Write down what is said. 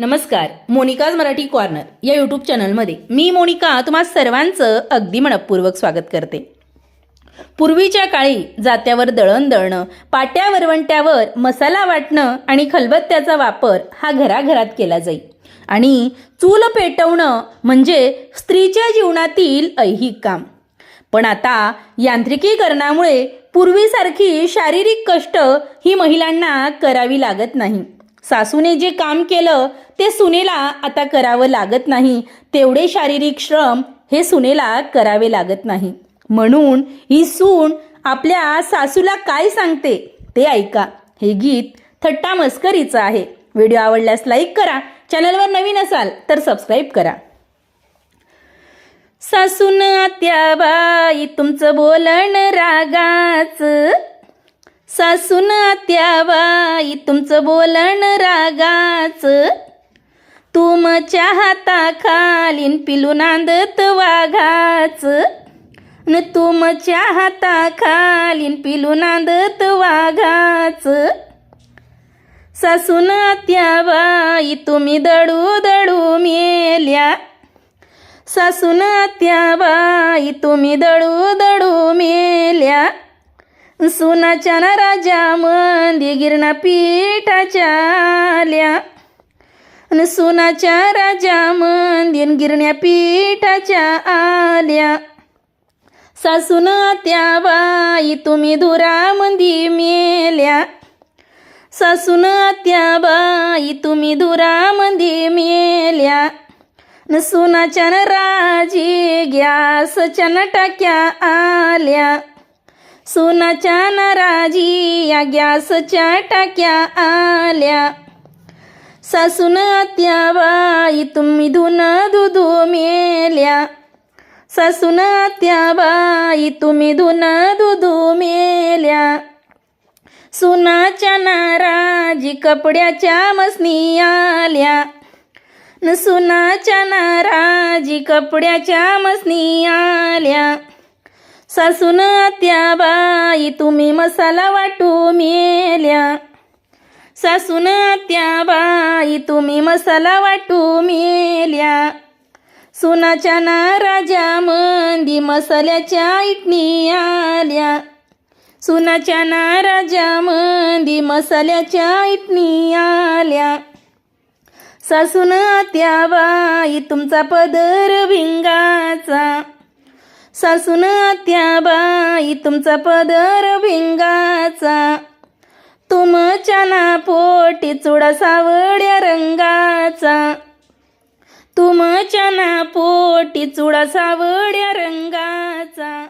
नमस्कार मोनिकाज मराठी कॉर्नर या यूट्यूब चॅनलमध्ये मी मोनिका तुम्हा सर्वांचं अगदी मनपूर्वक स्वागत करते. पूर्वीच्या काळी जात्यावर दळण दळणं पाट्या वरवंट्यावर मसाला वाटणं आणि खलबत्त्याचा वापर हा घराघरात केला जाई. आणि चूल पेटवणं म्हणजे स्त्रीच्या जीवनातील ऐहिक काम. पण आता यांत्रिकीकरणामुळे पूर्वीसारखी शारीरिक कष्ट ही महिलांना करावी लागत नाही. सासूने जे काम केलं ते सुनेला आता करावं लागत नाही. तेवढे शारीरिक श्रम हे सुनेला करावे लागत नाही. म्हणून ही सून आपल्या सासूला काय सांगते ते ऐका. हे गीत थट्टा मस्करीचं आहे. व्हिडिओ आवडल्यास लाईक करा. चॅनलवर नवीन असाल तर सबस्क्राईब करा. सासून आत्या बाई तुमचं बोलण रागाच. सासून आत्याबाई तुमचं बोलण रागाच. तुमच्या हाताखालीन पिलू नांदत वाघाच. न तुमच्या हाताखालीन पिलू नांदत वाघाच. सासून आत्याबाई तुम्ही दडू दडू मेल्या. सासून आत्याबाई तुम्ही दडू दडू मेल्या. सुनाच्या ना राजा मंदी गिरणा पीठाच्या आल्या. न सुनाच्या राजा मंदिर गिरण्या पीठाच्या आल्या. सासून आत्याबाई तुम्ही धुरामंदी मेल्या. सासून आत्याबाई तुम्ही धुरामंदी मेल्या. न सुनाच्या न राजी गॅसच्या न टाक्या आल्या. सुनाच्या न राजी या गॅसच्या टाक्या आल्या. सासून आत्या बाई तुम्ही धुन दुधू मेल्या सासून आत्या बाई तुम्ही धुन दुधू मेल्या सुनाच्या नाराजी कपड्याच्या मसनी आल्या न सुनाच्या नाराजी कपड्याच्या मसनी आल्या सासून आत्या बाई तुम्ही मसाला वाटू मी सासून आत्याबाई तुम्ही मसाला वाटू मेल्या. सुनाच्या नाराजा मंदी मसाल्याच्या इटणी आल्या. सुनाच्या नाराजा मंदी मसाल्याच्या इटणी आल्या. सासून आत्याबाई तुमचा पदर भिंगाचा. सासून आत्याबाई तुमचा पदर भिंगाचा. तुमच्या ना पोटी चुडा सावड्या रंगाचा. तुमच्या ना पोटी चुडा सावड्या रंगाचा.